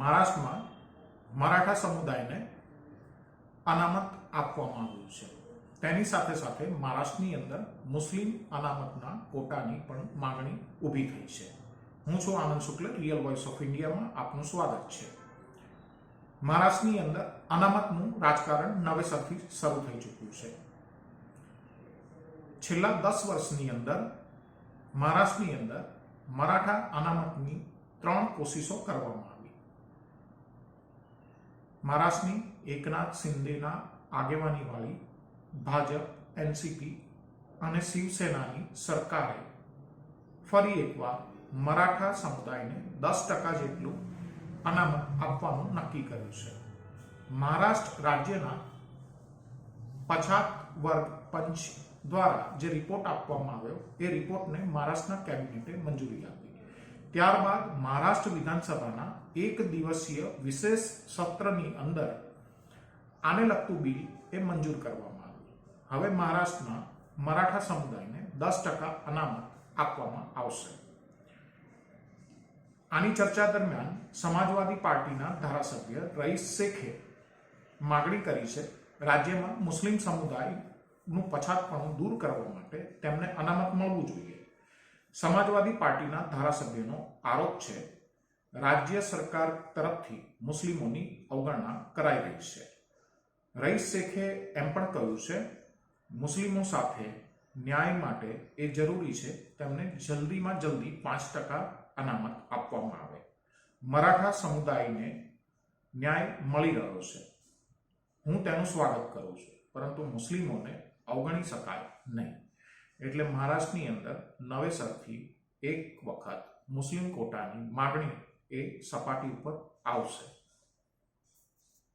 મહારાષ્ટ્રમાં મરાઠા સમુદાયને અનામત આપવામાં આવ્યું છે. તેની સાથે સાથે મહારાષ્ટ્રની અંદર મુસ્લિમ અનામતના કોટાની પણ માંગણી ઊભી થઈ છે. હું છું Anand Shukla real voice of ઇન્ડિયામાં આપનું સ્વાગત છે. મહારાષ્ટ્રની અંદર અનામતનું રાજકારણ નવેસરથી શરૂ થઈ ચૂક્યું છે. છેલ્લા દસ વર્ષની અંદર મહારાષ્ટ્રની અંદર મરાઠા અનામતની ત્રણ કોશિશો કરવામાં મહારાષ્ટ્રની એકનાથ શિંદેના આગેવાનીવાળી ભાજપ, એનસીપી અને શિવસેનાની સરકારે ફરી એકવાર મરાઠા સમુદાયને દસ ટકા જેટલું અનામત આપવાનું નક્કી કર્યું છે. મહારાષ્ટ્ર રાજ્યના પછાત વર્ગ પંચ દ્વારા જે રિપોર્ટ આપવામાં આવ્યો, એ રિપોર્ટને મહારાષ્ટ્રના કેબિનેટે મંજૂરી આપી. ત્યારબાદ મહારાષ્ટ્ર વિધાનસભાના એક દિવસીય વિશેષ સત્રની અંદર આને લગતું બિલ એ મંજૂર કરવામાં આવ્યું. હવે મહારાષ્ટ્રના મરાઠા સમુદાયને દસ ટકા અનામત આપવામાં આવશે. આની ચર્ચા દરમિયાન સમાજવાદી પાર્ટીના ધારાસભ્ય રઈસ શેખે માગણી કરી છે રાજ્યમાં મુસ્લિમ સમુદાયનું પછાતપણું દૂર કરવા માટે તેમને અનામત મળવું જોઈએ. સમાજવાદી પાર્ટીના ધારાસભ્યનો આરોપ છે, રાજ્ય સરકાર તરફથી મુસ્લિમોની અવગણના કરાઈ રહી છે. રઈસ શેખે એમ પણ કહ્યું છે, મુસ્લિમો સાથે ન્યાય માટે એ જરૂરી છે, તેમને જલ્દીમાં જલ્દી પાંચ ટકા અનામત આપવામાં આવે. મરાઠા સમુદાયને ન્યાય મળી રહ્યો છે. હું તેનું સ્વાગત કરું છું, પરંતુ મુસ્લિમોને અવગણી શકાય નહીં. એટલે મહારાષ્ટ્રની અંદર નવેસરથી એક વખત મુસ્લિમ કોટાની માગણી એ સપાટી ઉપર આવશે.